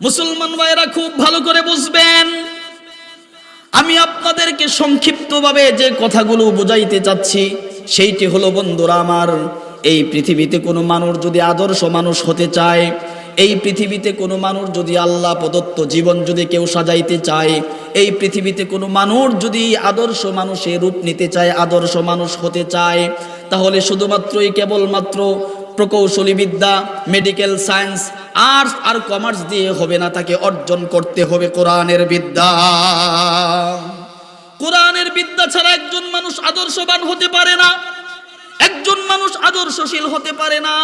মুসলমান ভাইরা খুব ভালো করে বুঝবেন। আমি আপনাদেরকে সংক্ষিপ্তভাবে যে কথাগুলো বোঝাইতে চাচ্ছি, সেইটি হলো, বন্ধুরা আমার, এই পৃথিবীতে কোনো মানুষ যদি আদর্শ মানুষ হতে চায়, এই পৃথিবীতে কোনো মানুষ যদি আল্লাহ প্রদত্ত জীবন যদি কেউ সাজাইতে চায়, এই পৃথিবীতে কোনো মানুষ যদি আদর্শ মানুষের রূপ নিতে চায়, আদর্শ মানুষ হতে চায়, তাহলে শুধুমাত্রই কেবলমাত্র প্রকৌশলী বিদ্যা মেডিকেল সায়েন্স আর্টস আর কমার্স দিয়ে হবে না, তাকে অর্জন করতে হবে কোরআনের বিদ্যা। কোরআনের বিদ্যা ছাড়া একজন মানুষ আদর্শবান হতে পারে না, একজন মানুষ আদর্শশীল হতে পারে না।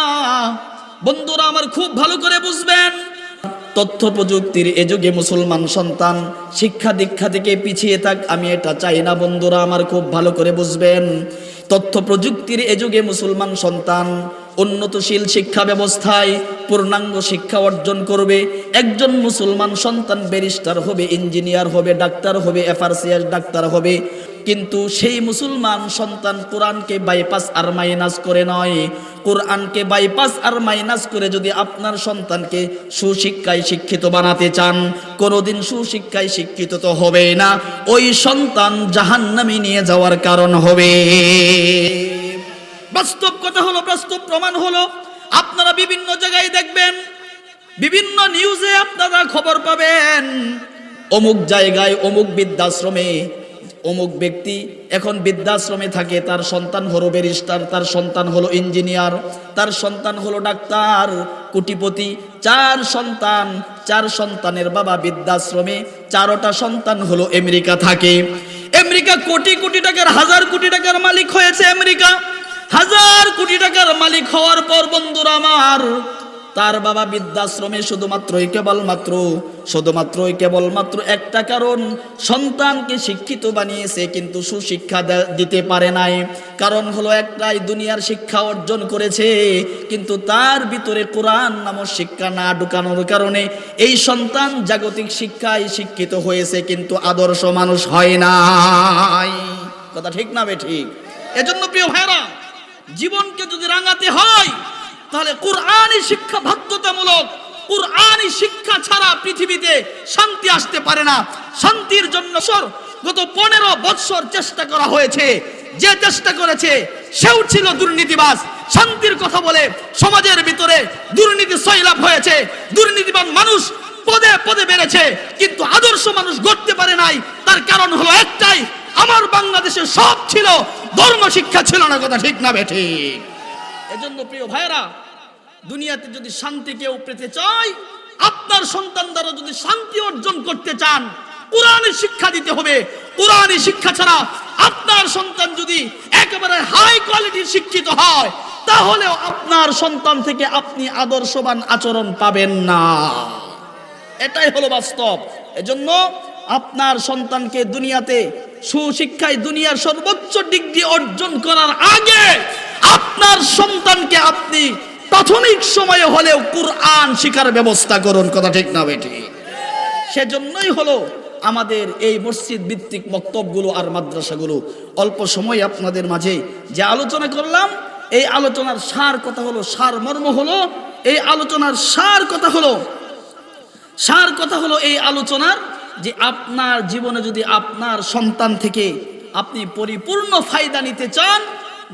বন্ধুরা, আমার খুব ভালো করে বুঝবেন, তথ্য প্রযুক্তির এ যুগে মুসলমান সন্তান শিক্ষা দীক্ষা থেকে পিছিয়ে থাক, আমি এটা চাই না, বন্ধুরা, আমার খুব ভালো করে বুঝবেন। তথ্য প্রযুক্তির এ যুগে মুসলমান সন্তান উন্নতশীল শিক্ষা ব্যবস্থায় পূর্ণাঙ্গ শিক্ষা অর্জন করবে। একজন মুসলমান সন্তান ব্যারিস্টার হবে, ইঞ্জিনিয়ার হবে, ডাক্তার হবে, এফআরসিএস ডাক্তার হবে। কিন্তু সেই মুসলমান সন্তান কোরআনকে বাইপাস আর মাইনাস করে নয়। কোরআনকে বাইপাস আর মাইনাস করে যদি আপনার সন্তানকে সুশিক্ষায় শিক্ষিত বানাতে চান, কোনোদিন সুশিক্ষায় শিক্ষিত তো হবে না। ওই সন্তান জাহান্নামি নিয়ে যাওয়ার কারণ হবে। বাস্তব কথা হলো, বাস্তব প্রমাণ হলো, আপনারা বিভিন্ন জায়গায় দেখবেন, বিভিন্ন নিউজে আপনারা খবর পাবেন। অমুক জায়গায় অমুক বৃদ্ধাশ্রমে, অমুক ব্যক্তি এখন বৃদ্ধাশ্রমে থাকে, তার সন্তান হলো ব্যারিস্টার, তার সন্তান হলো ইঞ্জিনিয়ার, তার সন্তান হলো ডাক্তার, কোটিপতি, চার সন্তান, চার সন্তানের বাবা বৃদ্ধাশ্রমে, চারোটা সন্তান হলো আমেরিকা থাকে। আমেরিকা কোটি কোটি টাকার, হাজার কোটি টাকার মালিক হয়েছে আমেরিকা। হাজার কোটি টাকার মালিক হওয়ার পর বন্ধুরা আমার, তার বাবা বৃদ্ধাশ্রমে শুধুমাত্রই কেবলমাত্র শুধুমাত্রই কেবলমাত্র একটা কারণ, সন্তানকে শিক্ষিত বানিয়েছে কিন্তু সুশিক্ষা দিতে পারে নাই। কারণ হলো একটাই, দুনিয়ার শিক্ষা অর্জন করেছে, কিন্তু তার ভিতরে কোরআন নামক শিক্ষা না ঢুকানোর কারণে এই সন্তান জাগতিক শিক্ষায় শিক্ষিত হয়েছে কিন্তু আদর্শ মানুষ হয় নাই। কথা ঠিক না বে ঠিক? এজন্য প্রিয় ভাইরা জীবনকে যদি রাঙাতে হয়, তাহলে কোরআনই শিক্ষা বাধ্যতামূলক। কোরআনই শিক্ষা ছাড়া পৃথিবীতে শান্তি আসতে পারে না। শান্তির জন্য সর, গত পনেরো বৎসর চেষ্টা করা হয়েছে। যে চেষ্টা করেছে, সেও ছিল দুর্নীতিবাস শান্তির কথা বলে সমাজের ভিতরে দুর্নীতি সৈলাভ হয়েছে। দুর্নীতিবান মানুষ পদে পদে বেড়েছে। কিন্তু আদর্শ মানুষ গড়তে পারে নাই। তার কারণ হলো একটাই আমার বাংলাদেশে সব ছিল, ধর্ম, শিক্ষা ছিল না কথা ঠিক না বেঠি এজন্য প্রিয় ভাইরা দুনিয়াতে যদি শান্তি কেউ পেতে চায়, আপনার সন্তান দ্বারা যদি শান্তি অর্জন করতে চান কোরআনের শিক্ষা দিতে হবে। কোরআনের শিক্ষা ছাড়া আপনার সন্তান যদি একেবারে হাই কোয়ালিটির শিক্ষিত হয়, তাহলেও আপনার সন্তান থেকে আপনি আদর্শবান আচরণ পাবেন না। এটাই হলো বাস্তব। এজন্য আপনার সন্তানকে দুনিয়াতে সুশিক্ষায় দুনিয়ার সর্বোচ্চ ডিগ্রি অর্জন করার আগে আপনার সন্তানকে আপনি প্রাথমিক সময়ে হলেও কোরআন শিখার ব্যবস্থা করুন, কথা ঠিক না বেটি সেজন্যই হলো আমাদের এই মসজিদ ভিত্তিক মক্তবগুলো আর মাদ্রাসাগুলো অল্প সময় আপনাদের মাঝে যে আলোচনা করলাম, এই আলোচনার সার কথা হলো, সার মর্ম হলো, এই আলোচনার সার কথা হলো, সার কথা হলো এই আলোচনার যে আপনার জীবনে যদি আপনার সন্তান থেকে আপনি পরিপূর্ণ ফায়দা নিতে চান,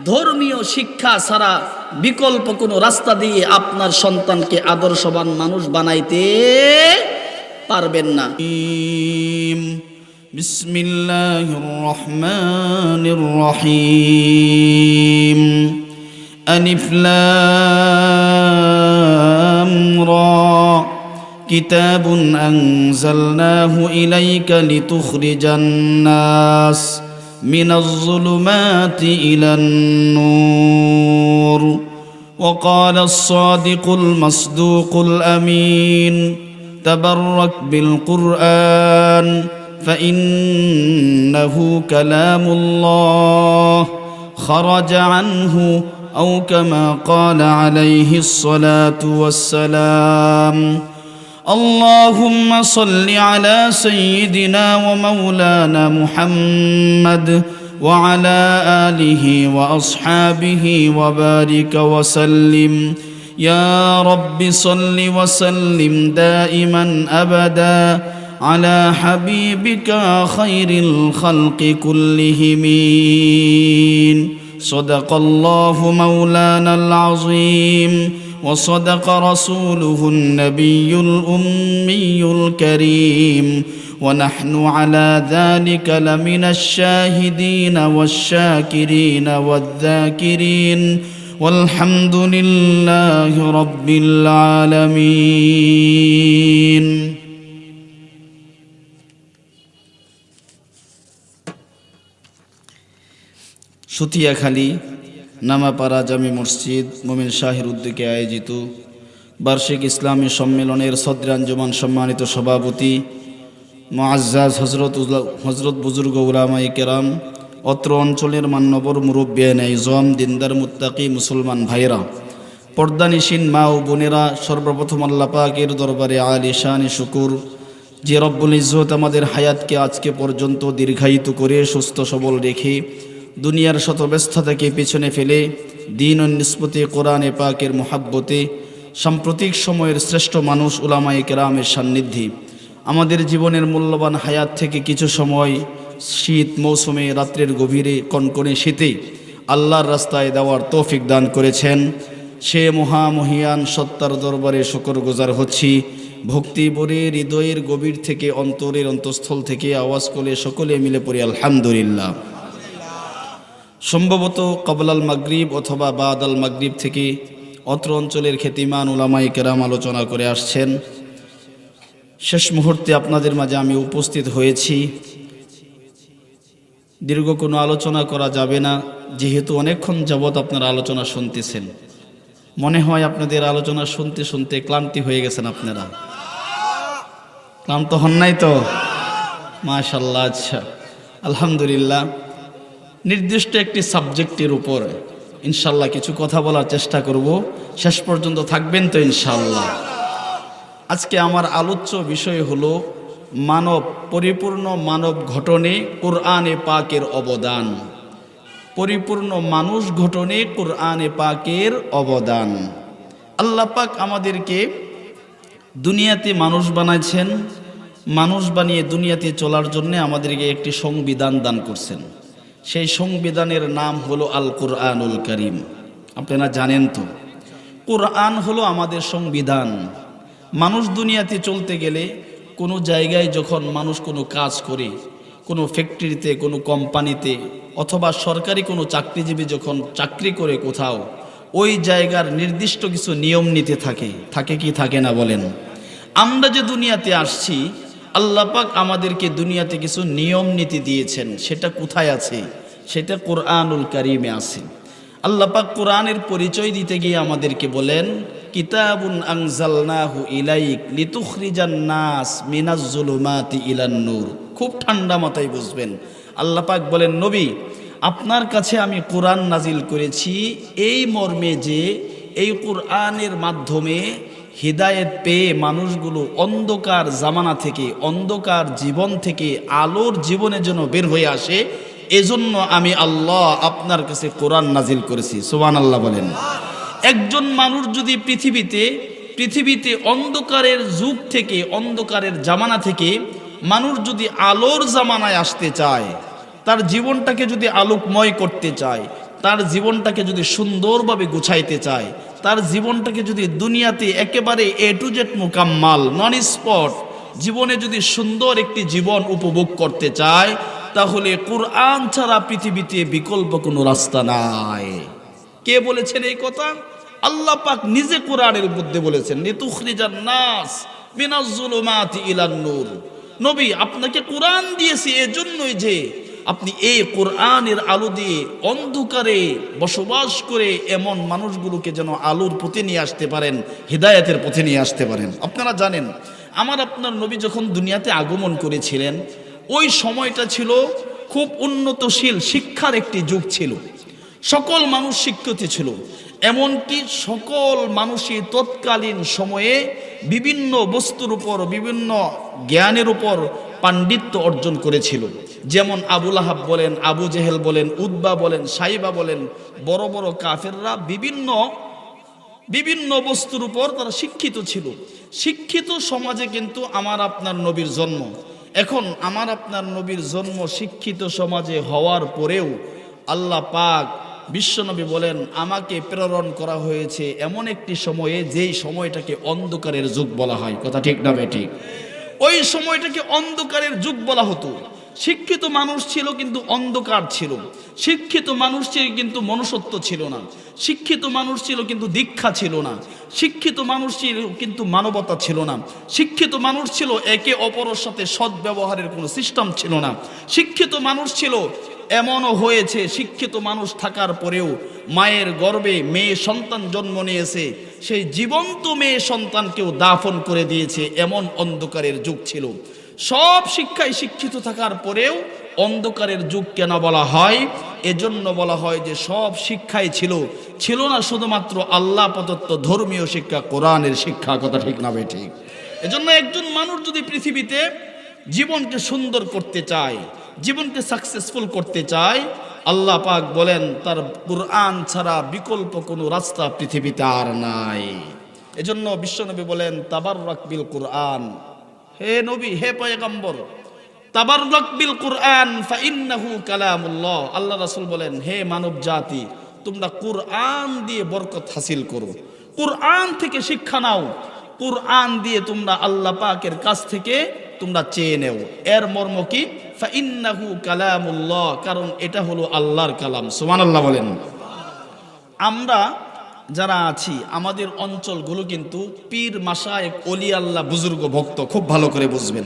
ধর্মীয় শিক্ষা ছাড়া বিকল্প কোনো রাস্তা দিয়ে আপনার সন্তানকে আদর্শবান মানুষ বানাইতে পারবেন না। বিসমিল্লাহির রহমানির রহিম كتاب أنزلناه إليك لتخرج الناس من الظلمات إلى النور. وقال الصادق المصدوق الأمين تبرك بالقرآن فإنه كلام الله. خرج عنه أو كما قال عليه الصلاة والسلام. اللهم صل على سيدنا ومولانا محمد وعلى آله وأصحابه وبارك وسلم. يا رب صل وسلم دائما أبدا على حبيبك خير الخلق كلهم. صدق الله مولانا العظيم. وصدق رسوله النبي الامي الكريم ونحن على ذلك لمن الشاهدين والشاكرين والذاكرين والحمد لله رب العالمين সুতিয়াখালী নামাপাড়া জামি মসজিদ মোমিন শাহের উদ্যোগে আয়োজিত বার্ষিক ইসলামী সম্মেলনের সদ্রাঞ্জমান সম্মানিত সভাপতি মোয়াজ্জাজ হজরত হজরত বুজুর্গ উলামাই কেরাম, অত্র অঞ্চলের মান্যবর মুরব্বিয়ান জম দিনদার মুত্তাকি মুসলমান ভাইরা পর্দানিসীন মা ও বোনেরা, সর্বপ্রথম আল্লাহ পাকের দরবারে আলী শানি শুকুর। যে রব্বুল ইজ্জত আমাদের হায়াতকে আজকে পর্যন্ত দীর্ঘায়িত করে সুস্থ সবল রেখে দুনিয়ার শত ব্যস্ততাকে পেছনে ফেলে দিন ও নিষ্পতি কোরআনে পাকের মোহাব্বতে সাম্প্রতিক সময়ের শ্রেষ্ঠ মানুষ উলামায়ে কেরামের সান্নিধ্যে। আমাদের জীবনের মূল্যবান হায়াত থেকে কিছু সময় শীত মৌসুমে রাত্রের গভীরে কনকনে শীতে আল্লাহর রাস্তায় দেওয়ার তৌফিক দান করেছেন। সে মহামহিয়ান সত্তার দরবারে শকর গুজার হচ্ছি। ভক্তি বরে হৃদয়ের গভীর থেকে অন্তরের অন্তঃস্থল থেকে আওয়াজ করে সকলে মিলে পড়ি, আলহামদুলিল্লাহ। সম্ভবত কবলাল মাগরিব অথবা বাদ আল মাগরিব থেকে অত্র অঞ্চলের খ্যাতিমান উলামাই কেরাম আলোচনা করে আসছেন। শেষ মুহূর্তে আপনাদের মাঝে আমি উপস্থিত হয়েছি। দীর্ঘ কোনো আলোচনা করা যাবে না, যেহেতু অনেকক্ষণ যাবৎ আপনারা আলোচনা শুনতেছেন। মনে হয় আপনাদের আলোচনা শুনতে শুনতে ক্লান্তি হয়ে গেছেন আপনারা। ক্লান্ত হন নাই তো? মাশাল্লাহ আচ্ছা। আলহামদুলিল্লাহ। নির্দিষ্ট একটি সাবজেক্টের উপর ইনশাল্লাহ কিছু কথা বলার চেষ্টা করব। শেষ পর্যন্ত থাকবেন তো ইনশাল্লাহ। আজকে আমার আলোচ্য বিষয় হলো মানব, পরিপূর্ণ মানব ঘটনে কোরআনে পাকের অবদান। পরিপূর্ণ মানুষ ঘটনে কোরআনে পাকের অবদান। আল্লাহ পাক আমাদেরকে দুনিয়াতে মানুষ বানাইছেন, মানুষ বানিয়ে দুনিয়াতে চলার জন্য আমাদেরকে একটি সংবিধান দান করছেন। সেই সংবিধানের নাম হলো আল কোরআনুল করিম। আপনারা জানেন তো। কোরআন হলো আমাদের সংবিধান। মানুষ দুনিয়াতে চলতে গেলে কোনো জায়গায় যখন মানুষ কোনো কাজ করে, কোনো ফ্যাক্টরিতে, কোনো কোম্পানিতে অথবা সরকারি কোনো চাকরিজীবী যখন চাকরি করে কোথাও, ওই জায়গার নির্দিষ্ট কিছু নিয়ম নীতি থাকে। থাকে কি থাকে না বলেন? আমরা যে দুনিয়াতে আসছি আল্লাহ পাক আমাদেরকে দুনিয়াতে কিছু নিয়ম নীতি দিয়েছেন, সেটা কোথায় আছে? সেটা কোরআনুল কারিমে আছে। আল্লাহ পাক কোরআনের পরিচয় দিতে গিয়ে আমাদেরকে বলেন, কিতাবুন আনজালনাহু ইলাইক লিতুখরিজান নাস মিনাজ জুলুমাতি ইলান নূর। খুব ঠান্ডা মাথায় বুঝবেন। আল্লাহ পাক বলেন, নবী, আপনার কাছে আমি কোরআন নাজিল করেছি, এই মর্মে যে, এই কোরআনের মাধ্যমে হৃদায়ত পেয়ে মানুষগুলো অন্ধকার জামানা থেকে, অন্ধকার জীবন থেকে, আলোর জীবনের জন্য বের হয়ে আসে, এজন্য আমি আল্লাহ আপনার কাছে কোরআন নাজিল করেছি। সোবান আল্লাহ বলেন। একজন মানুষ যদি পৃথিবীতে পৃথিবীতে অন্ধকারের যুগ থেকে, অন্ধকারের জামানা থেকে মানুষ যদি আলোর জামানায় আসতে চায়, তার জীবনটাকে যদি আলোকময় করতে চায়, তার জীবনটাকে যদি সুন্দরভাবে গুছাইতে চায় তার জীবনটাকে যদি দুনিয়াতে একেবারে এ টু জেড মোকাম্মাল নন স্পট জীবনে যদি সুন্দর একটি জীবন উপভোগ করতে চায়, তাহলে কোরআন ছাড়া পৃথিবীতে বিকল্প কোনো রাস্তা নাই। কে বলেছেন এই কথা? আল্লাহ পাক নিজে কোরআনের মধ্যে বলেছেন নিতুখরিজান নাস মিনাজ্জুলুমাতি ইলান নূর নবী, আপনাকে কোরআন দিয়েছি এজন্যই যে আপনি এই কোরআনের আলো দিয়ে অন্ধকারে বসবাস করে এমন মানুষগুলোকে যেন আলোর পথে নিয়ে আসতে পারেন, হৃদায়তের পথে নিয়ে আসতে পারেন। আপনারা জানেন, আমার আপনার নবী যখন দুনিয়াতে আগমন করেছিলেন, ওই সময়টা ছিল খুব উন্নতশীল শিক্ষার একটি যুগ ছিল। সকল মানুষ শিক্ষিত ছিল, এমনকি সকল মানুষই তৎকালীন সময়ে বিভিন্ন বস্তুর উপর, বিভিন্ন জ্ঞানের উপর পাণ্ডিত্য অর্জন করেছিল। যেমন আবুল আহাব বলেন, আবু জেহেল বলেন উদ্বা বলেন, সাইবা বলেন, বড় বড় কাফেররা বিভিন্ন বিভিন্ন বস্তুর উপর তারা শিক্ষিত ছিল। শিক্ষিত সমাজে কিন্তু আমার আপনার নবীর জন্ম। এখন আমার আপনার নবীর জন্ম শিক্ষিত সমাজে হওয়ার পরেও আল্লাহ পাক বিশ্বনবী বলেন, আমাকে প্রেরণ করা হয়েছে এমন একটি সময়ে যেই সময়টাকে অন্ধকারের যুগ বলা হয়। কথা ঠিক না ঠিক? ওই সময়টাকে অন্ধকারের যুগ বলা হতো। শিক্ষিত মানুষ ছিল কিন্তু অন্ধকার ছিল। শিক্ষিত মানুষ ছিল কিন্তু মনুষ্যত্ব ছিল না। শিক্ষিত মানুষ ছিল কিন্তু দীক্ষা ছিল না। শিক্ষিত মানুষ ছিল কিন্তু মানবতা ছিল না। শিক্ষিত মানুষ ছিল একে অপরের সাথে সদ্ব্যবহারের কোনো সিস্টেম ছিল না। শিক্ষিত মানুষ ছিল এমনও হয়েছে, শিক্ষিত মানুষ থাকার পরেও মায়ের গর্ভে মেয়ে সন্তান জন্ম নিয়েছে। সেই জীবন্ত মেয়ে সন্তানকেও দাফন করে দিয়েছে এমন অন্ধকারের যুগ ছিল। সব শিক্ষায় শিক্ষিত থাকার পরেও অন্ধকারের যুগ কেন বলা হয়? এজন্য বলা হয় যে সব শিক্ষাই ছিল। ছিল না শুধুমাত্র আল্লাহ প্রদত্ত ধর্মীয় শিক্ষা, কোরআনের শিক্ষা, কথা ঠিক না ঠিক। এজন্য একজন মানুষ যদি পৃথিবীতে জীবনকে সুন্দর করতে চায়, জীবনকে সাকসেসফুল করতে চায় আল্লাহ পাক বলেন, তার কোরআন ছাড়া বিকল্প কোনো রাস্তা পৃথিবীতে আর নাই। এজন্য বিশ্বনবী বলেন তাবার রাকবিল কোরআন। হে নবী, হে পয়গম্বর তাবার রাকবিল কোরআন, ফাইন্নাহু কালামুল্লাহ। আল্লাহ রাসূল বলেন, হে মানব জাতি তোমরা কোরআন দিয়ে বরকত হাসিল করো। কোরআন থেকে শিক্ষা নাও। কোরআন দিয়ে তোমরা আল্লাহ পাকের কাছ থেকে তোমরা চেয়ে নেও। এর মর্ম কি? ফাইন্নাহু কালামুল্লাহ, কারণ এটা হলো আল্লাহর কালাম। সুমান আল্লাহ বলেন। আমরা যারা আছি, আমাদের অঞ্চলগুলো কিন্তু পীর মাসায়েক অলি আল্লাহ বুজুর্গ ভক্ত, খুব ভালো করে বুঝবেন।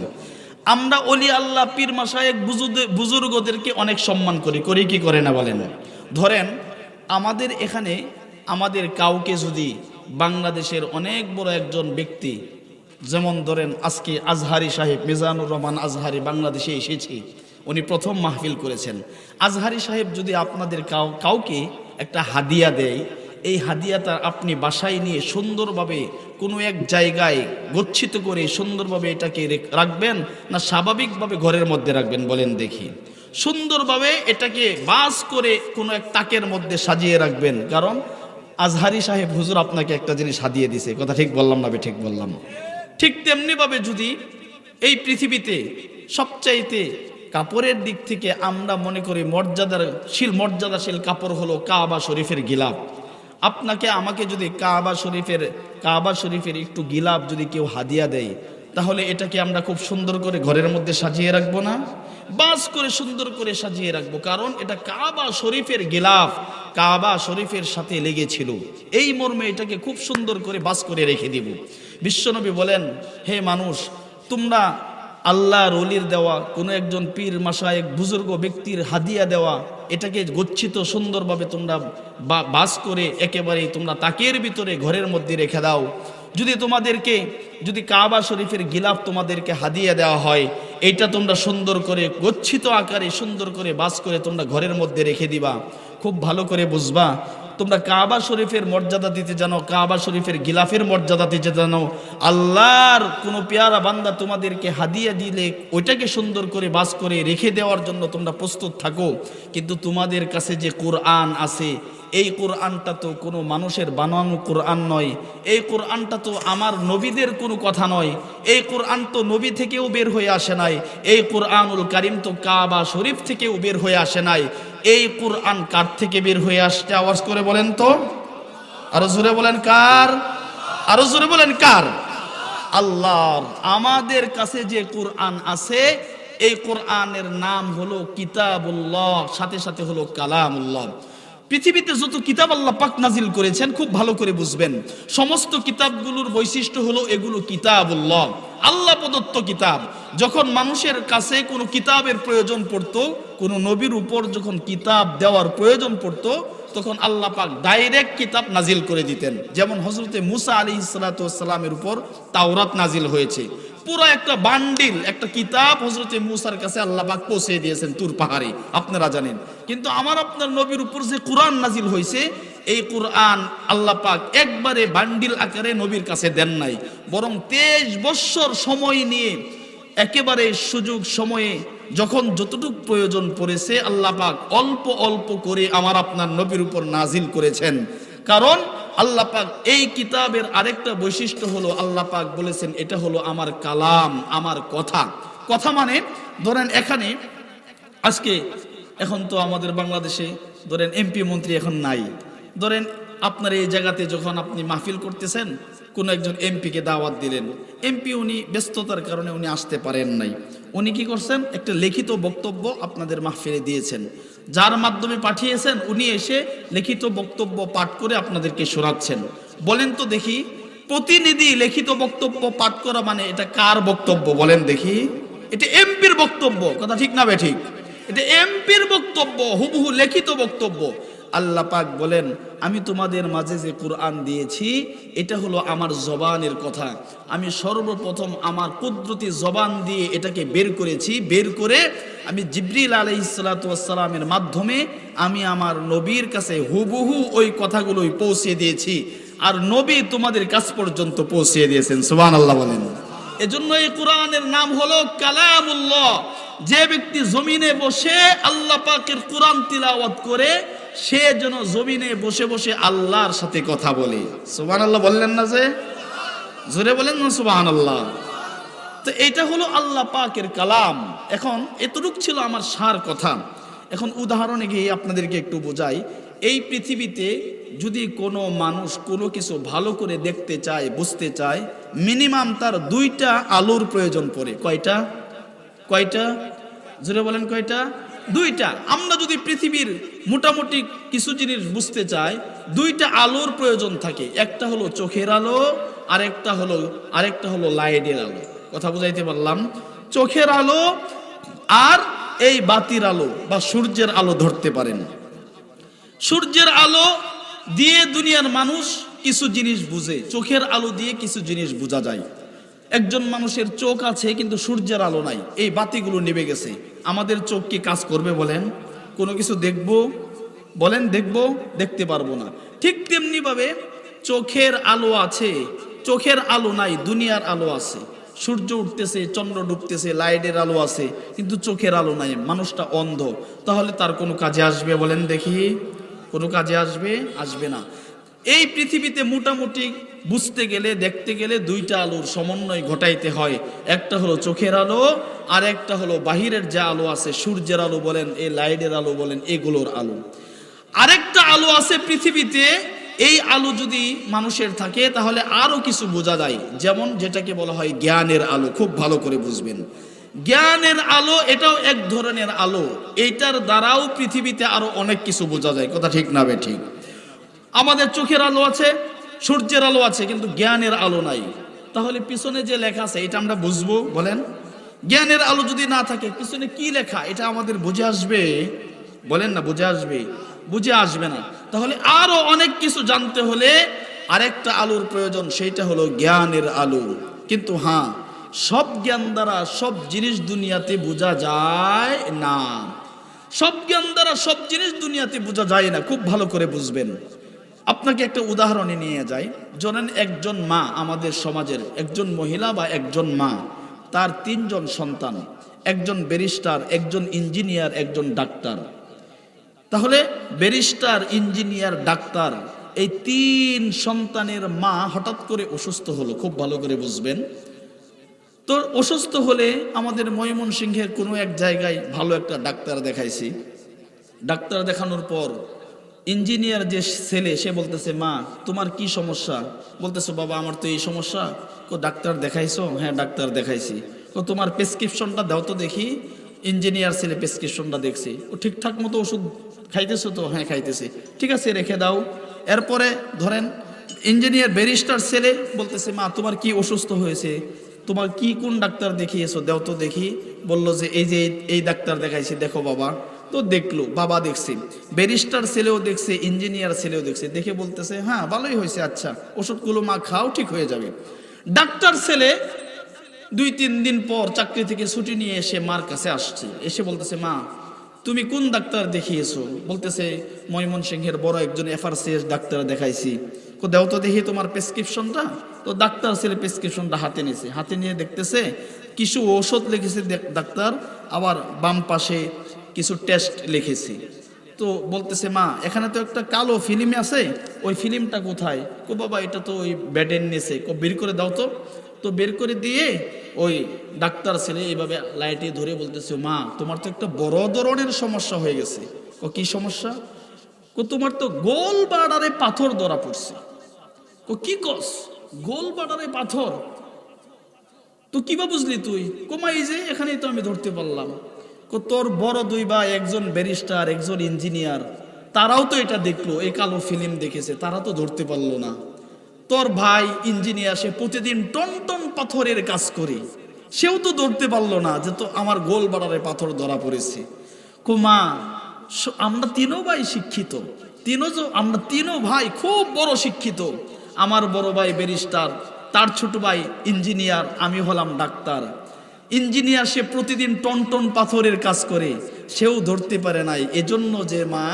আমরা অলি আল্লাহ, পীর মাসায়েক বুজুর্গ- বুজুর্গদেরকে অনেক সম্মান করি। করি কি করে না বলেন? ধরেন, আমাদের এখানে আমাদের কাউকে যদি বাংলাদেশের অনেক বড় একজন ব্যক্তি যেমন ধরেন আজকে আজহারি সাহেব, মিজানুর রহমান আজহারি বাংলাদেশে এসেছে, উনি প্রথম মাহফিল করেছেন। আজহারি সাহেব যদি আপনাদের কাউ, কাউকে একটা হাদিয়া দেয়, এই হাদিয়াটা আপনি বাসায় নিয়ে সুন্দরভাবে কোনো এক জায়গায় গচ্ছিত করে সুন্দরভাবে এটাকে রাখবেন না স্বাভাবিকভাবে ঘরের মধ্যে রাখবেন বলেন দেখি। সুন্দরভাবে এটাকে বাস করে কোনো এক তাকের মধ্যে সাজিয়ে রাখবেন। কারণ আজহারি সাহেব, হুজুর আপনাকে একটা জিনিস হাদিয়ে দিছে, কথা ঠিক বললাম না ঠিক বললাম। ঠিক তেমনিভাবে যদি এই পৃথিবীতে সবচাইতে কাপড়ের দিক থেকে আমরা মনে করি মর্যাদার শিল মর্যাদাশীল কাপড় হলো কাবা শরীফের গিলাপ। আপনাকে আমাকে যদি কাবা শরীফের কাবা শরীফের একটু গিলাপ যদি কেউ হাদিয়া দেয়, তাহলে এটাকে আমরা খুব সুন্দর করে ঘরের মধ্যে সাজিয়ে রাখব না? বাস করে সুন্দর করে সাজিয়ে রাখব। কারণ এটা কাবা শরীফের গিলাফ কাবা শরীফের সাথে লেগেছিল। এই মর্মে এটাকে খুব সুন্দর করে বাস করে রেখে দিব। বিশ্বনবী বলেন, হে মানুষ, তোমরা আল্লাহর অলির দেওয়া, কোনো একজন পীর মাসা এক বুজুর্গ ব্যক্তির হাদিয়া দেওয়া, এটাকে গচ্ছিত সুন্দরভাবে তোমরা বাস করে একেবারে তোমরা তাকের ভিতরে ঘরের মধ্যে রেখে দাও। যদি তোমাদেরকে, যদি কাবা শরীফের গিলাফ তোমাদেরকে হাদিয়া দেওয়া হয় এইটা তোমরা সুন্দর করে গচ্ছিত আকারে সুন্দর করে বাস করে তোমরা ঘরের মধ্যে রেখে দিবা। খুব ভালো করে বুঝবা। তোমরা কাবা শরীফের মর্যাদা দিতে জানো, কাবা শরীফের গিলাফের মর্যাদা দিতে জানো। আল্লাহর কোনো পেয়ারা বান্দা তোমাদেরকে হাদিয়া দিলে, ওইটাকে সুন্দর করে বাস করে রেখে দেওয়ার জন্য তোমরা প্রস্তুত থাকো। কিন্তু তোমাদের কাছে যে কোরআন আছে, এই কোরআনটা তো কোনো মানুষের বানানো কোরআন নয়। এই কোরআনটা তো আমার নবীদের কোনো কথা নয়। এই কোরআন তো নবী থেকেও বের হয়ে আসে নাই। এই কোরআনুল কারিম তো কাবা শরীফ থেকেও বের হয়ে আসে নাই। এই কোরআন কার থেকে বের হয়ে আসছে? আওয়াজ করে বলেন তো। আরও জোরে বলেন কার? আরও জোরে বলেন কার? আল্লাহর। আমাদের কাছে যে কোরআন আছে, এই কোরআনের নাম হলো কিতাবুল্লাহ, সাথে সাথে হলো কালামুল্লাহ। পৃথিবীতে যত কিতাব আল্লাহ পাক নাজিল করেছেন, খুব ভালো করে বুঝবেন। সমস্ত কিতাবগুলোর বৈশিষ্ট্য হলো এগুলো কিতাবুল্লাহ, আল্লাহ প্রদত্ত কিতাব। যখন মানুষের কাছে কোনো কিতাবের প্রয়োজন পড়ত, কোনো নবীর উপর যখন কিতাব দেওয়ার প্রয়োজন পড়ত, তখন আল্লাহ পাক ডাইরেক্ট কিতাব নাজিল করে দিতেন। যেমন হজরতে মুসা আলী সালাতামের উপর তাওরাত নাজিল হয়েছে। পুরো একটা বান্ডিল, একটা কিতাব হজরতে মুসার কাছে আল্লাহ পাক পৌঁছে দিয়েছেন তুর পাহাড়ে, আপনারা জানেন। কিন্তু আমার আপনার নবীর উপর যে কোরআন নাজিল হয়েছে এই কোরআন আল্লাহ পাক একবারে বান্ডিল আকারে নবীর কাছে দেন নাই। বরং তেইশ বৎসর সময় নিয়ে একেবারে সুযোগ সময়ে যখন যতটুক প্রয়োজন পড়েছে, আল্লাহ পাক অল্প অল্প করে আমার আপনার নবীর উপর নাজিল করেছেন। কারণ আল্লাহ পাক এই কিতাবের আরেকটা বৈশিষ্ট্য হলো আল্লাহ পাক বলেছেন, এটা হলো আমার কালাম, আমার কথা। কথা মানে ধরেন এখানে, আজকে এখন তো আমাদের বাংলাদেশে, ধরেন এমপি মন্ত্রী এখন নাই। ধরেন আপনার এই জায়গাতে যখন আপনি মাহফিল করতেছেন, কোনো একজন এমপিকে দাওয়াত দিলেন। এমপি উনি ব্যস্ততার কারণে উনি আসতে পারেন নাই। উনি কি করছেন? একটা লিখিত বক্তব্য আপনাদের মাহফিলে দিয়েছেন। যার মাধ্যমে পাঠিয়েছেন, উনি এসে লিখিত বক্তব্য পাঠ করে আপনাদেরকে শোনাচ্ছেন। বলেন তো দেখি, প্রতিনিধি লিখিত বক্তব্য পাঠ করা মানে এটা কার বক্তব্য? বলেন দেখি। এটা এমপির বক্তব্য, কথা ঠিক না বে ঠিক? এটা এমপির বক্তব্য, হুবহু লিখিত বক্তব্য। আল্লাহ পাক বলেন, আমি তোমাদের মাঝে যে কোরআন দিয়েছি, এটা হলো আমার জবানের কথা। আমি সর্বপ্রথম আমার কুদরতি জবান দিয়ে এটাকে বের করেছি। বের করে আমি জিবরিল আলাইসালামের মাধ্যমে আমি আমার নবীর কাছে হুবহু ওই কথাগুলোই পৌঁছে দিয়েছি। আর নবী তোমাদের কাছ পর্যন্ত পৌঁছে দিয়েছেন সুবান আল্লাহ বলেন। এজন্য এই কোরআনের নাম হলো কালামুল্লাহ। যে ব্যক্তি জমিনে বসে আল্লাহ পাকের কোরআন তিলাওয়াত করে সে যেন জমিনে বসে বসে আল্লাহর সাথে কথা বলে। সুবান আল্লাহ বললেন না যে? জোরে বলেন না সুবাহ আল্লাহ তো এইটা হলো আল্লাহ পাকের কালাম। এখন এতটুক ছিল আমার সার কথা। এখন উদাহরণে গিয়ে আপনাদেরকে একটু বোঝাই। এই পৃথিবীতে যদি কোনো মানুষ কোনো কিছু ভালো করে দেখতে চায়, বুঝতে চায়, মিনিমাম তার দুইটা আলোর প্রয়োজন পড়ে। কয়টা? কয়টা? জোরে বলেন কয়টা? দুইটা। আমরা যদি পৃথিবীর মোটামুটি কিছু জিনিস বুঝতে চাই, দুইটা আলোর প্রয়োজন থাকে। একটা হলো চোখের আলো, আরেকটা হলো আরেকটা হলো লাইটের আলো। কথা বুঝাইতে পারলাম? চোখের আলো আর এই বাতির আলো বা সূর্যের আলো ধরতে পারেন। সূর্যের আলো দিয়ে দুনিয়ার মানুষ কিছু জিনিস বুঝে। চোখের আলো দিয়ে কিছু জিনিস বোঝা যায়। একজন মানুষের চোখ আছে, কিন্তু সূর্যের আলো নাই। এই বাতিগুলো নেবে গেছে। আমাদের চোখ কি কাজ করবে বলেন? কোনো কিছু দেখব? বলেন, দেখব, দেখতে পারব না। ঠিক তেমনি ভাবে চোখের আলো আছে। চোখের আলো নাই, দুনিয়ার আলো আছে। সূর্য উঠতেছে, চন্দ্র ডুবতেছে, লাইটের আলো আছে, কিন্তু চোখের আলো নাই। মানুষটা অন্ধ। তাহলে তার কোনো কাজে আসবে বলেন দেখি? কোনো কাজে আসবে? আসবে না। এই পৃথিবীতে মোটামুটি বুঝতে গেলে, দেখতে গেলে দুইটা আলোর সমন্বয় ঘটাইতে হয়। একটা হলো চোখের আলো, আর একটা হলো বাহিরের যে আলো আছে, সূর্যের আলো বলেন এই লাইটের আলো বলেন, এগুলোর আলো। আরেকটা আলো আছে পৃথিবীতে, এই আলো যদি মানুষের থাকে, তাহলে আরও কিছু বোঝা যায়। যেমন যেটাকে বলা হয় জ্ঞানের আলো, খুব ভালো করে বুঝবেন। জ্ঞানের আলো, এটাও এক ধরনের আলো। এইটার দ্বারাও পৃথিবীতে আরও অনেক কিছু বোঝা যায়। কথা ঠিক না বে ঠিক? আমাদের চোখের আলো আছে, সূর্যের আলো আছে, কিন্তু জ্ঞানের আলো নাই। তাহলে পিছনে যে লেখা আছে, এটা আমরা বুঝব, বলেন। জ্ঞানের আলো যদি না থাকে, পিছনে কি লেখা? এটা আমাদের বুঝে আসবে। বলেন না, বুঝে আসবে? বুঝে আসবে না। তাহলে আরও অনেক কিছু জানতে হলে আরেকটা আলোর প্রয়োজন, সেইটা হলো জ্ঞানের আলো। কিন্তু হ্যাঁ সব জ্ঞান দ্বারা সব জিনিস দুনিয়াতে বোঝা যায় না। সব জ্ঞান দ্বারা সব জিনিস দুনিয়াতে বোঝা যায় না। খুব ভালো করে বুঝবেন। আপনাকে একটা উদাহরণে নিয়ে যাই। ধরেন একজন মা আমাদের সমাজের, একজন মহিলা বা একজন মা, তার তিনজন সন্তান, একজন ব্যারিস্টার, একজন ইঞ্জিনিয়ার, একজন ডাক্তার। তাহলে ব্যারিস্টার, ইঞ্জিনিয়ার, ডাক্তার, এই তিন সন্তানের মা হঠাৎ করে অসুস্থ হলো, খুব ভালো করে বুঝবেন। তো অসুস্থ হলে আমাদের ময়মনসিংহের কোনো এক জায়গায় ভালো একটা ডাক্তার দেখাইছি। ডাক্তার দেখানোর পর ইঞ্জিনিয়ার যে ছেলে, সে বলতেছে, মা, তোমার কি সমস্যা? বলতেছে, বাবা, আমার তো এই সমস্যা। কো, ডাক্তার দেখাইছো? হ্যাঁ ডাক্তার দেখাইছি। কো, তোমার প্রেসক্রিপশনটা দাও তো দেখি। ইঞ্জিনিয়ার ছেলে প্রেসক্রিপশনটা দেখছি। ও ঠিকঠাক মতো ওষুধ খাইতেছো তো? হ্যাঁ খাইতেছি। ঠিক আছে, রেখে দাও। এরপরে ধরেন, ইঞ্জিনিয়ার ব্যারিস্টার ছেলে বলতেছে, মা, তোমার কি অসুস্থ হয়েছে? তোমার কি, কোন ডাক্তার দেখিয়েছো? দেও তো দেখি। বলল যে, এই যে, এই- এই ডাক্তার দেখাইছি, দেখো বাবা। তো দেখল, বাবা দেখছে ব্যারিস্টার ছেলেও দেখছে ইঞ্জিনিয়ার ছেলেও দেখছে, দেখে বলতেছে হ্যাঁ ভালোই হয়েছে আচ্ছা ওষুধগুলো মা খাও, ঠিক হয়ে যাবে। ডাক্তার ছেলে দুই তিন দিন পর চাকরি থেকে ছুটি নিয়ে এসে মার কাছে আসছে, এসে বলতেছে, মা, তুমি কোন ডাক্তার দেখিয়েছো? বলতেছে, ময়মনসিংহের বড় একজন এফআরসিএস ডাক্তার দেখাইছি। কো, দেও তো দেখি তোমার প্রেসক্রিপশনটা তো ডাক্তার ছেলে প্রেসক্রিপশনটা হাতে নিয়েছে, হাতে নিয়ে দেখতেছে, কিছু ঔষধ লিখেছে ডাক্তার, আবার বাম পাশে কিছু টেস্ট লিখেছি। তো বলতেছে, মা, এখানে তো একটা কালো ফিল্ম আছে, ওই ফিল্মটা কোথায়? কো, বাবা, এটা তো ওই ব্যাডের নেছে কো, বের করে দাও তো। তো বের করে দিয়ে ওই ডাক্তার ছেলে এইভাবে লাইটে ধরে বলতেছে, মা, তোমার তো একটা বড় ধরনের সমস্যা হয়ে গেছে। ও কি সমস্যা? কো, তোমার তো গোল বাড়ারে পাথর ধরা পড়ছে। ও কি কস? গোল বাড়ারে পাথর? তো কিবা বুঝলি তুই? কমাই যে এখানেই তো আমি ধরতে পারলাম। কো তোর বড় দুই ভাই, একজন ব্যারিস্টার, একজন ইঞ্জিনিয়ার, তারাও তো এটা দেখল এই কালো ফিল্ম দেখেছে, তারা তো ধরতে পারল না। তোর ভাই ইঞ্জিনিয়ার, সে প্রতিদিন টন টন পাথরের কাজ করে, সেও তো ধরতে পারল না যে তো আমার গোল বাড়ারে পাথর ধরা পড়েছে। কুমা আমরা তিনও ভাই শিক্ষিত, তিনও আমরা তিনও ভাই খুব বড় শিক্ষিত। আমার বড় ভাই ব্যারিস্টার, তার ছোট ভাই ইঞ্জিনিয়ার, আমি হলাম ডাক্তার। ইঞ্জিনিয়ার সে প্রতিদিন টন টন পাথরের কাজ করে, সেও ধরতে পারে নাই। এজন্য যে মা,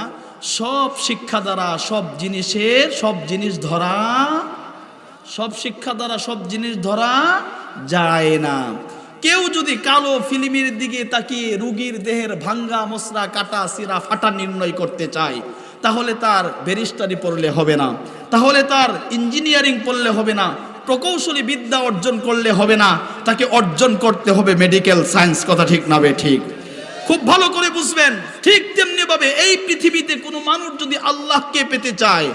সব শিক্ষা দ্বারা সব জিনিসের, সব জিনিস ধরা, সব শিক্ষা দ্বারা সব জিনিস ধরা যায় না। কেউ যদি কালো ফিল্মের দিকে তাকিয়ে রুগীর দেহের ভাঙ্গা মশরা কাটা সিরা ফাটা নির্ণয় করতে চায়, তাহলে তার ব্যারিস্টারি পড়লে হবে না। তাহলে তার ইঞ্জিনিয়ারিং পড়লে হবে না। প্রকৌশলী বিদ্যা অর্জন করলে হবে না, তাকে অর্জন করতে হবে মেডিকেল সায়েন্স কথা ঠিক না বে ঠিক। খুব ভালো করে বুঝবেন। ঠিক তেমনি ভাবে এই পৃথিবীতে কোনো মানুষ যদি আল্লাহকে পেতে চায়,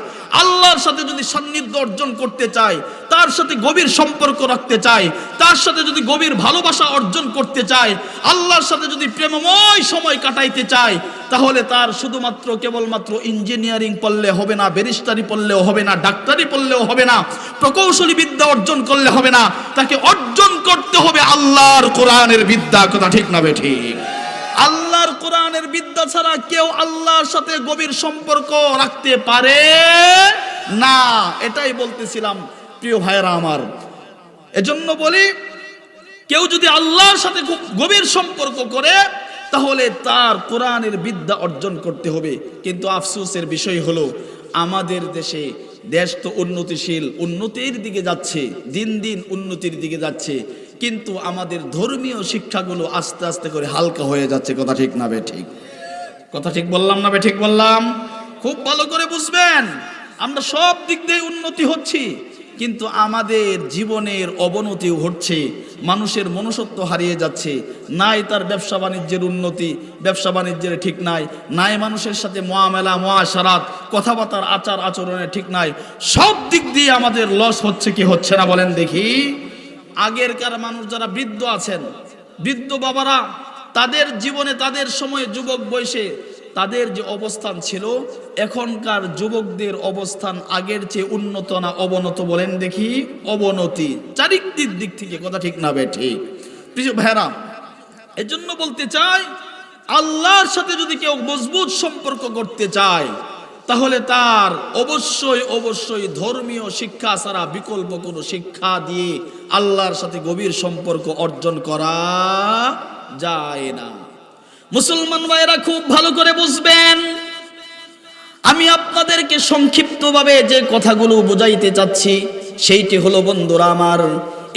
আল্লাহর সাথে যদি সান্নিধ্য অর্জন করতে চায়, তার সাথে গভীর সম্পর্ক রাখতে চায়, তার সাথে যদি গভীর ভালোবাসা অর্জন করতে চায়, আল্লাহর সাথে যদি প্রেমময় সময় কাটাইতে চায়, তাহলে তার শুধুমাত্র কেবলমাত্র ইঞ্জিনিয়ারিং পড়লে হবে না, ব্যারিস্টারি পড়লেও হবে না, ডাক্তারি পড়লেও হবে না প্রকৌশলী বিদ্যা অর্জন করলে হবে না, তাকে অর্জন করতে হবে আল্লাহর কোরআনের বিদ্যা, কথা ঠিক না বে ঠিক। কোরআনের বিদ্যা ছাড়া কেউ আল্লাহর সাথে গভীর সম্পর্ক রাখতে পারে না। এটাই বলতেছিলাম প্রিয় ভাইরা আমার। এজন্য বলি, কেউ যদি আল্লাহর সাথে খুব গভীর সম্পর্ক করে, তাহলে তার কোরআনের বিদ্যা অর্জন করতে হবে। কিন্তু আফসোসের বিষয় হলো, আমাদের দেশে দেশ তো উন্নতিশীল, উন্নতির দিকে যাচ্ছে, দিন দিন উন্নতির দিকে যাচ্ছে। কিন্তু আমাদের ধর্মীয় শিক্ষাগুলো আস্তে আস্তে করে হালকা হয়ে যাচ্ছে, কথা ঠিক না বে ঠিক? কথা ঠিক বললাম না বে ঠিক বললাম? খুব ভালো করে বুঝবেন, আমরা সব দিক দিয়ে উন্নতি হচ্ছি, কিন্তু আমাদের জীবনের অবনতিও ঘটছে, মানুষের মনুষ্যত্ব হারিয়ে যাচ্ছে, নাই তার ব্যবসা বাণিজ্যের উন্নতি, ব্যবসা বাণিজ্যের ঠিক নাই নাই মানুষের সাথে মহামেলা, মহাসারাত, কথাবার্তার আচার আচরণে ঠিক নাই, সব দিক দিয়ে আমাদের লস হচ্ছে কি হচ্ছে না বলেন দেখি। আগেরকার মানুষ যারা বৃদ্ধ আছেন, বৃদ্ধ বাবারা, তাদের জীবনে, তাদের সময়ে যুবক বয়সে তাদের যে অবস্থান ছিল, এখনকার যুবকদের অবস্থান আগের চেয়ে উন্নত না অবনত বলেন দেখি, অবনতি। চারিত্রিক দিক থেকে কথা ঠিক না বে ঠিক। প্রিয় এজন্য বলতে চাই, আল্লাহর সাথে যদি কেউ মজবুত সম্পর্ক করতে চায় তাহলে তার অবশ্যই অবশ্যই ধর্মীয় শিক্ষা ছাড়া বিকল্প কোনো শিক্ষা দিয়ে আল্লাহর সাথে গভীর সম্পর্ক অর্জন করা যায় না। মুসলমান ভাইয়েরা খুব ভালো করে বুঝবেন। আমি আপনাদেরকে সংক্ষিপ্তভাবে যে কথাগুলো বোঝাইতে চাচ্ছি, সেইটি হলো, বন্ধুরা আমার,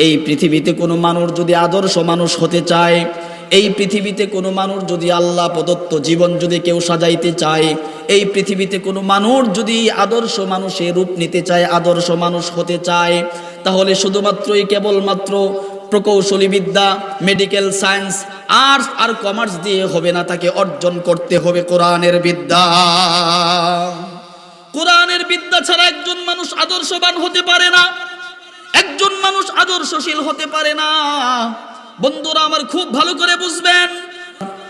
এই পৃথিবীতে কোনো মানুষ যদি আদর্শ মানুষ হতে চায় এই পৃথিবীতে কোনো মানুষ যদি আল্লাহ প্রদত্ত জীবন যদি কেউ সাজাইতে চায়, এই পৃথিবীতে কোনো মানুষ যদি আদর্শ মানুষের রূপ নিতে চায়, আদর্শ মানুষ হতে চায়, তাহলে শুধুমাত্রই কেবলমাত্র প্রকৌশলী বিদ্যা মেডিকেল সায়েন্স আর্টস আর কমার্স দিয়ে হবে না, তাকে অর্জন করতে হবে কোরআনের বিদ্যা। কোরআনের বিদ্যা ছাড়া একজন মানুষ আদর্শবান হতে পারে না, একজন মানুষ আদর্শশীল হতে পারে না। বন্ধুরা আমার খুব ভালো করে বুঝবেন।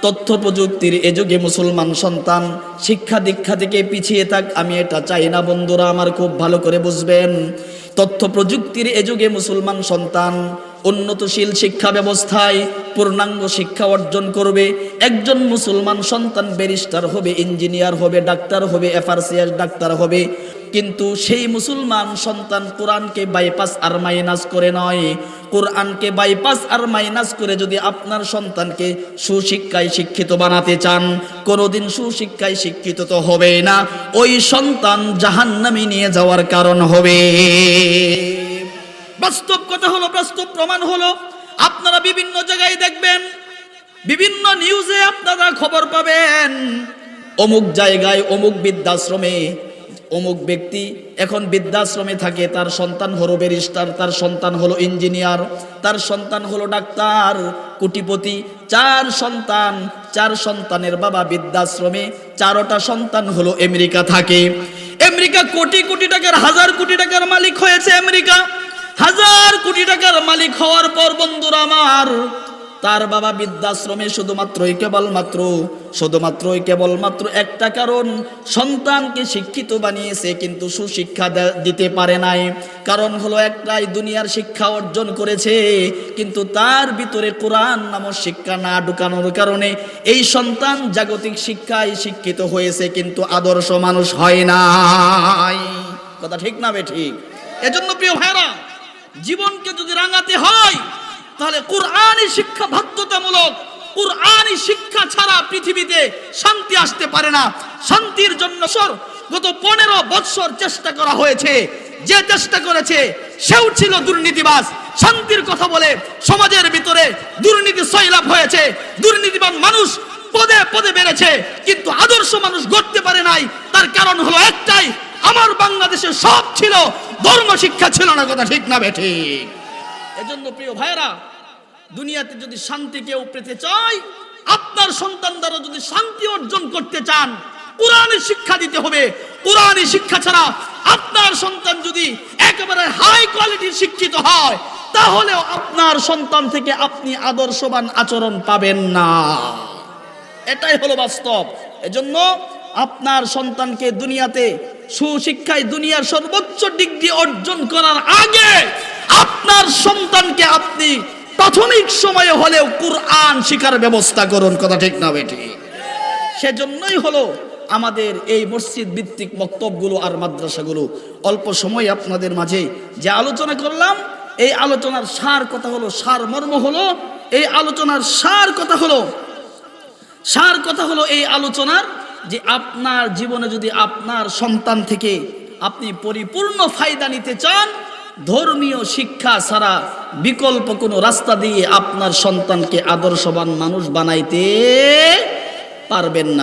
তথ্য প্রযুক্তির এ যুগে মুসলমান সন্তান শিক্ষা দীক্ষা থেকে পিছিয়ে থাক, আমি এটা চাই না বন্ধুরা, আমার খুব ভালো করে বুঝবেন। তথ্য প্রযুক্তির এ যুগে মুসলমান সন্তান উন্নতশীল শিক্ষা ব্যবস্থায় পূর্ণাঙ্গ শিক্ষা অর্জন করবে। একজন মুসলমান সন্তান ব্যারিস্টার হবে, ইঞ্জিনিয়ার হবে, ডাক্তার হবে, এফআরসিএস ডাক্তার হবে। কিন্তু সেই মুসলমান সন্তান কোরআনকে বাইপাস আর মাইনাস করে নয় কোরআনকে বাইপাস আর মাইনাস করে যদি আপনার সন্তানকে সুশিক্ষায় শিক্ষিত বানাতে চান, কোনোদিন সুশিক্ষায় শিক্ষিত তো হবে না। ওই সন্তান জাহান্নামে নিয়ে যাওয়ার কারণ হবে। বাস্তব কথা হলো, বাস্তব প্রমাণ হলো, আপনারা বিভিন্ন জায়গায় দেখবেন, বিভিন্ন নিউজে আপনারা খবর পাবেন। অমুক জায়গায় অমুক বৃদ্ধাশ্রমে অমুক ব্যক্তি এখন বৃদ্ধাশ্রমে থাকে, তার সন্তান হলো ব্যারিস্টার, তার সন্তান হলো ইঞ্জিনিয়ার, তার সন্তান হলো ডাক্তার, কোটিপতি, চার সন্তান, চার সন্তানের বাবা বৃদ্ধাশ্রমে, চারোটা সন্তান হলো আমেরিকা থাকে। আমেরিকা কোটি কোটি টাকার, হাজার কোটি টাকার মালিক হয়েছে আমেরিকা। হাজার কোটি টাকার মালিক হওয়ার পর বন্ধুরা আমার তার বাবা বৃদ্ধাশ্রমে শুধুমাত্রই কেবলমাত্র শুধুমাত্রই কেবলমাত্র একটা কারণ, সন্তানকে শিক্ষিত বানিয়েছে কিন্তু সুশিক্ষা দিতে পারে নাই। কারণ হলো একটাই, দুনিয়ার শিক্ষা অর্জন করেছে, কিন্তু তার ভিতরে কোরআন নামক শিক্ষা না ঢুকানোর কারণে এই সন্তান জাগতিক শিক্ষায় শিক্ষিত হয়েছে কিন্তু আদর্শ মানুষ হয় নাই। কথা ঠিক না বে ঠিক? এজন্য প্রিয় ভাইরা জীবনকে যদি রাঙাতে হয় তাহলে কোরআনই শিক্ষা বাধ্যতামূলক। কোরআনই শিক্ষা ছাড়া পৃথিবীতে শান্তি আসতে পারে না। শান্তির জন্য সর, গত পনেরো বৎসর চেষ্টা করা হয়েছে। যে চেষ্টা করেছে, সেও ছিল দুর্নীতিবাজ। শান্তির কথা বলে সমাজের ভিতরে দুর্নীতি সৈলাভ হয়েছে। দুর্নীতিবান মানুষ পদে পদে বেড়েছে। কিন্তু আদর্শ মানুষ গড়তে পারে নাই। তার কারণ হলো একটাই, আমার বাংলাদেশে সব ছিল, ধর্ম শিক্ষা ছিল না, কথা ঠিক না বেঠিক এজন্য প্রিয় ভাইরা দুনিয়াতে যদি শান্তি কেউ পেতে চায়, আপনার সন্তান দ্বারা যদি শান্তি অর্জন করতে চান কোরআনের শিক্ষা দিতে হবে। কোরআনের শিক্ষা ছাড়া আপনার সন্তান যদি একেবারে হাই কোয়ালিটির শিক্ষিত হয়, তাহলেও আপনার সন্তান থেকে আপনি আদর্শবান আচরণ পাবেন না। এটাই হলো বাস্তব। এজন্য আপনার সন্তানকে দুনিয়াতে সুশিক্ষায় দুনিয়ার সর্বোচ্চ ডিগ্রি অর্জন করার আগে আপনার সন্তানকে আপনি প্রাথমিক সময়ে হলেও কুরআন শিকার ব্যবস্থা করুন, কথা ঠিক না বেটি সেজন্যই হলো আমাদের এই মসজিদ ভিত্তিক বক্তব্যগুলো আর মাদ্রাসাগুলো অল্প সময় আপনাদের মাঝে যে আলোচনা করলাম, এই আলোচনার সার কথা হলো, সার মর্ম হলো, এই আলোচনার সার কথা হলো, সার কথা হলো এই আলোচনার যে আপনার জীবনে যদি আপনার সন্তান থেকে আপনি পরিপূর্ণ ফায়দা নিতে চান ধর্মীয় শিক্ষা ছাড়া বিকল্প কোনো রাস্তা দিয়ে আপনার সন্তানকে আদর্শবান মানুষ বানাইতে পারবেন না।